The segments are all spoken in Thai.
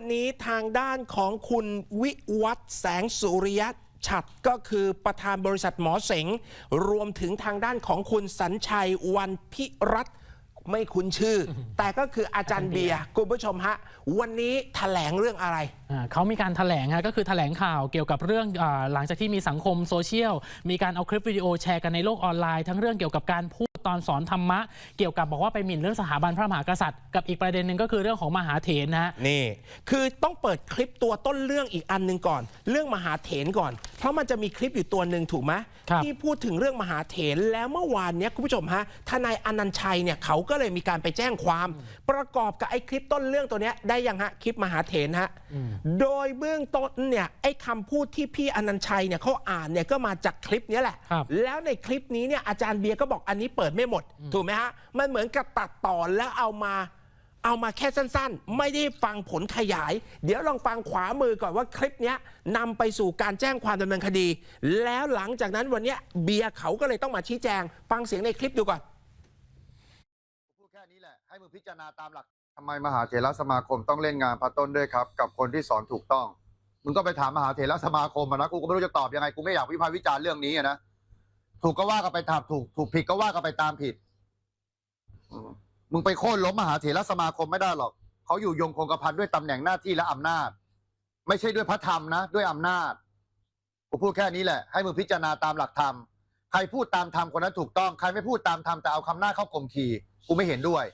วันนี้ทางด้านของคุณวิวัฒน์แสงสุริยะฉัดก็คือประธานบริษัทหมอเสง รวมถึงทางด้านของคุณสัญชัยวันพิรัตน์ ไม่คุ้นชื่อ แต่ก็คืออาจารย์เบียร์คุณผู้ชมฮะ วันนี้แถลงเรื่องอะไร อ่าเขามีการแถลงฮะก็คือแถลงข่าวเกี่ยวกับเรื่องอาหลังจากที่มีสังคมโซเชียล มีการเอาคลิปวิดีโอแชร์กันในโลกออนไลน์ ทั้งเรื่องเกี่ยวกับการพูดตอนสอนธรรมะ เกี่ยวกับบอกว่าไปหมิ่นเรื่องสถาบันพระมหากษัตริย์ กับอีกประเด็นหนึ่งก็คือเรื่องของมหาเถรนะฮะ นี่ คือต้องเปิดคลิปตัวต้นเรื่องอีกอันหนึ่งก่อน เรื่องมหาเถรก่อน เพราะมันจะมีคลิปอยู่ตัวหนึ่งถูกไหมครับ ที่พูดถึงเรื่องมหาเถรแล้วเมื่อวานเนี้ยคุณผู้ชมฮะทนายอนันต์ชัยเนี่ยเขาก็เลยมีการไปแจ้งความ ประกอบกับไอ้คลิปต้นเรื่องตัวเนี้ยได้ยังฮะคลิปมหาเถรฮะโดยเบื้องต้นเนี่ยไอ้คำพูดที่พี่อนันต์ชัยเนี่ยเขาอ่านเนี่ยก็มาจากคลิปเนี้ยแหละ ครับ แล้วในคลิปนี้เนี่ยอาจารย์เบียร์ก็บอกอันนี้เปิดไม่หมด ถูกไหมฮะ มันเหมือนกับตัดต่อแล้วเอามา เอามาแค่สั้นๆ ไม่ได้ฟังผลขยาย เดี๋ยวลองฟังขวามือก่อนว่าคลิปเนี้ยนำไปสู่การแจ้งความดำเนินคดี แล้วหลังจากนั้นวันเนี้ยเบียร์เขาก็เลยต้องมาชี้แจง ฟังเสียงในคลิปดูก่อน พูดแค่นี้แหละ ให้ มึงพิจารณาตามหลักทำไมมหาเถรสมาคมต้องเล่นงานพระต้นด้วยครับ กับคนที่สอนถูกต้องมึงก็ไปถามมหาเถรสมาคมนะกูก็ไม่รู้จะตอบยังไงกูไม่อยากวิพากษ์วิจารณ์เรื่องนี้อะนะถูกก็ว่ากันไปตามถูก ถูกผิดก็ว่ากันไปตามผิดมึงไปโค่นล้มมหาเถรสมาคมไม่ได้หรอกเขาอยู่ยงคงกระพันด้วยตำแหน่งหน้าที่และอำนาจ ไม่ใช่ด้วยพระธรรมนะด้วยอำนาจกูพูดแค่นี้แหละ ให้มึงพิจารณาตามหลักธรรมใครพูดตามธรรมคนนั้นถูกต้อง ใครไม่พูดตามธรรมแต่เอาคำหน้าเข้าข่มขีกูไม่เห็นด้วย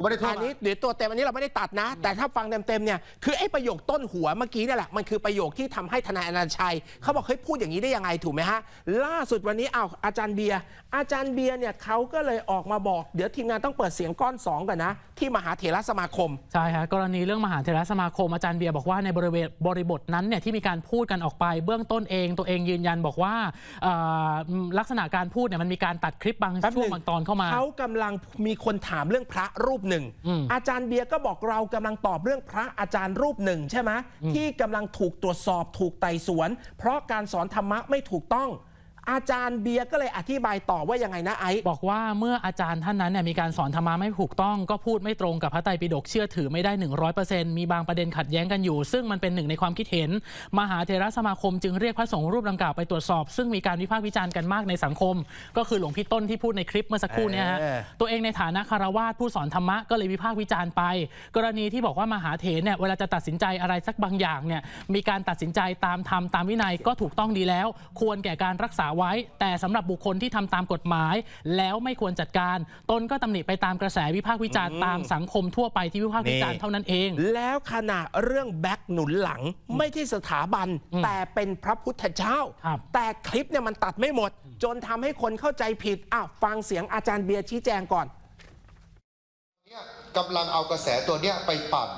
กูไม่ได้โทษอันนี้เดี๋ยวตัวเต็มอันนี้เราไม่ได้ตัดนะ แต่ถ้าฟังเต็มๆเนี่ยคือไอ้ประโยคต้นหัวเมื่อกี้เนี่ยแหละมันคือประโยคที่ทำให้ทนายอนันต์ชัยเขาบอกเฮ้ยพูดอย่างนี้ได้ยังไงถูกไหมฮะล่าสุดวันนี้อ้าวอาจารย์เบียร์อาจารย์เบียร์เนี่ยเขาก็เลยออกมาบอกเดี๋ยวทีมงานต้องเปิดเสียงก้อนสองก่อนนะที่มหาเถรสมาคมใช่ฮะกรณีเรื่องมหาเถรสมาคมอาจารย์เบียร์บอกว่าในบริเวณบริบทนั้นเนี่ยที่มีการพูดกันออกไปเบื้องต้นเอง ตัวเองยืนยันบอกว่าเอ่อลักษณะการพูดเนี่ยมันมีการตัดคลิปบางแป๊บหนึ่ช่วงงบางตอนเข้ามาเขากำลังมีคนถามเรื่องพระรูปหนึ่งอืมอาจารย์เบียร์ก็บอกเรากำลังตอบเรื่องพระอาจารย์รูปหนึ่งใช่ไหมที่กำลังถูกตรวจสอบถูกไต่สวน เพราะการสอนธรรมะไม่ถูกต้อง อาจารย์เบียร์ก็เลยอธิบายต่อว่ายังไงนะไอซ์ บอกว่าเมื่ออาจารย์ท่านนั้นเนี่ยมีการสอนธรรมะไม่ถูกต้อง ก็พูดไม่ตรงกับพระไตรปิฎกเชื่อถือไม่ได้ 100%มีบางประเด็นขัดแย้งกันอยู่ ซึ่งมันเป็นหนึ่งในความคิดเห็น มหาเทรสมาคมจึงเรียกพระสงฆ์รูปดังกล่าวไปตรวจสอบ ซึ่งมีการวิพากษ์วิจารณ์กันมากในสังคม ก็คือหลวงพี่ต้นที่พูดในคลิปเมื่อสักครู่เนี่ยฮะเออ ตัวเองในฐานะคารวาสผู้สอนธรรมะก็เลยวิพากษ์วิจารณ์ไป กรณีที่บอกว่ามหาเถรเนี่ยเวลาจะตัดสินใจอะไรสักบางอย่างเนี่ยมีการตัดสินใจตามธรรมตามวินัยก็ถูกต้องดีแล้ว ควรแก่การรักษาไว้แต่สำหรับบุคคลที่ทำตามกฎหมาย แล้วไม่ควรจัดการ ตนก็ตำหนิไปตามกระแสวิพากษ์วิจารณ์ตามสังคมทั่วไปที่วิพากษ์วิจารณ์เท่านั้นเอง แล้วขณะเรื่องแบ็กหนุนหลังไม่ใช่สถาบัน แต่เป็นพระพุทธเจ้าครับแต่คลิปเนี่ยมันตัดไม่หมด จนทำให้คนเข้าใจผิดอ้าวฟังเสียงอาจารย์เบียร์ชี้แจงก่อนเนี่ยกำลังเอากระแสตัวเนี้ยไปปั่น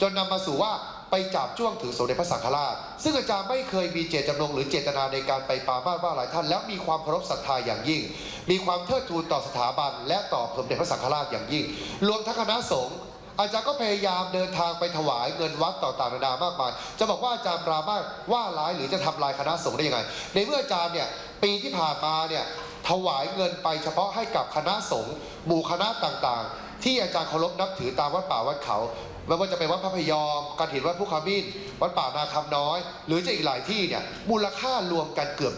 จนนำมาสู่ว่า ไปจับจ้วงถือสมเด็จพระสังฆราช ซึ่งอาจารย์ไม่เคยมีเจตจำนงหรือเจตนาในการไปปรามาว่าหลายท่าน แล้วมีความเคารพศรัทธาอย่างยิ่ง มีความเทิดทูนต่อสถาบัน และต่อสมเด็จพระสังฆราชอย่างยิ่ง รวมทั้งคณะสงฆ์อาจารย์ก็พยายามเดินทางไปถวายเงินวัดต่างๆนานามากมาย จะบอกว่าอาจารย์ปรามาว่าร้ายหรือจะทำลายคณะสงฆ์ได้ยังไง ในเมื่ออาจารย์เนี่ยปีที่ผ่านมาเนี่ยถวายเงินไปเฉพาะให้กับคณะสงฆ์หมู่คณะต่างๆ ที่อาจารย์เคารพนับถือตามวัดป่าวัดเขา ไม่ว่าจะเป็นวัดพระพยอมการถินวัดผู้ขมิ้นวัดป่านาคำน้อย หรือจะอีกหลายที่เนี่ยมูลค่ารวมกันเกือบ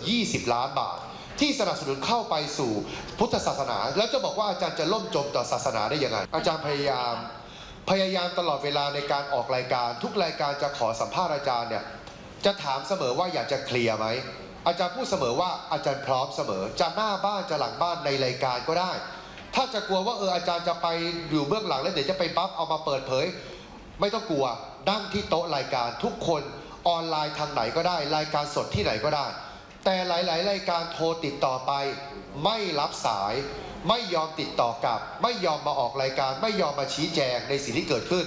20 ล้านบาท ที่สนับสนุนเข้าไปสู่พุทธศาสนา แล้วจะบอกว่าอาจารย์จะล่มจมต่อศาสนาได้ยังไง อาจารย์พยายาม พยายามตลอดเวลาในการออกรายการ ทุกรายการจะขอสัมภาษณ์อาจารย์เนี่ยจะถามเสมอว่าอยากจะเคลียร์ไหมอาจารย์พูดเสมอว่าอาจารย์พร้อมเสมอ จะหน้าบ้านจะหลังบ้านในรายการก็ได้ ถ้าจะกลัวว่าเอออาจารย์จะไปอยู่เบื้องหลังแล้วเดี๋ยวจะไปปั๊บเอามาเปิดเผย ไม่ต้องกลัวนั่งที่โต๊ะรายการทุกคนออนไลน์ทางไหนก็ได้ รายการสดที่ไหนก็ได้ แต่หลาย ๆ รายการโทรติดต่อไป ไม่รับสาย ไม่ยอมติดต่อกลับ ไม่ยอมมาออกรายการ ไม่ยอมมาชี้แจงในสิ่งที่เกิดขึ้น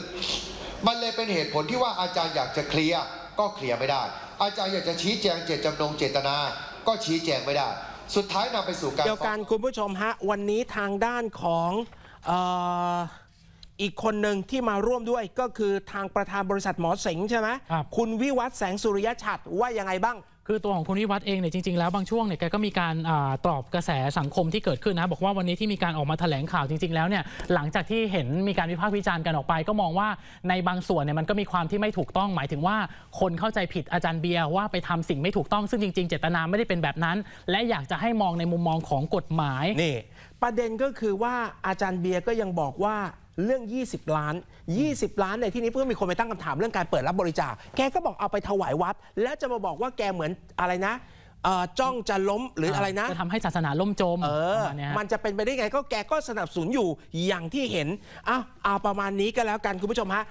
มันเลยเป็นเหตุผลที่ว่าอาจารย์อยากจะเคลียร์ก็เคลียร์ไม่ได้ อาจารย์อยากจะชี้แจงเจตจำนงเจตนา ก็ชี้แจงไม่ได้ สุดท้ายนำไปสู่การเดียวกันคุณผู้ชมฮะวันนี้ทางด้านของเอออีกคนหนึ่งที่มาร่วมด้วยก็คือทางประธานบริษัทหมอเสงใช่ไหมครับ คุณวิวัฒน์แสงสุริยชัดว่ายังไงบ้าง คือตัวของคุณวิวัฒน์เองเนี่ยจริงๆแล้วบางช่วงเนี่ยแกก็มีการอ่าตอบกระแสสังคมที่เกิดขึ้นนะ บอกว่าวันนี้ที่มีการออกมาแถลงข่าวจริง ๆ แล้วเนี่ยหลังจากที่เห็นมีการวิพากษ์วิจารณ์กันออกไป ก็มองว่าในบางส่วนเนี่ยมันก็มีความที่ไม่ถูกต้องหมายถึงว่า คนเข้าใจผิดอาจารย์เบียร์ว่าไปทำสิ่งไม่ถูกต้องซึ่งจริง ๆ เจตนาไม่ได้เป็นแบบนั้น และอยากจะให้มองในมุมมองของกฎหมาย นี่ ประเด็นก็คือว่าอาจารย์เบียร์ก็ยังบอกว่า เรื่อง 20 ล้าน 20 ล้านในที่นี้เพื่อมีคนไปตั้งคำถามเรื่องการเปิดรับบริจาค แกก็บอกเอาไปถวายวัด แล้วจะมาบอกว่าแกเหมือนอะไรนะเอ่อจ้องจะล้มหรืออะไรนะ จะทำให้ศาสนาล่มจมเออ ประมาณเนี้ยฮะ มันจะเป็นไปได้ไงก็แกก็สนับสนุนอยู่อย่างที่เห็นอ้าวเอาประมาณนี้ก็แล้วกันคุณผู้ชมฮะ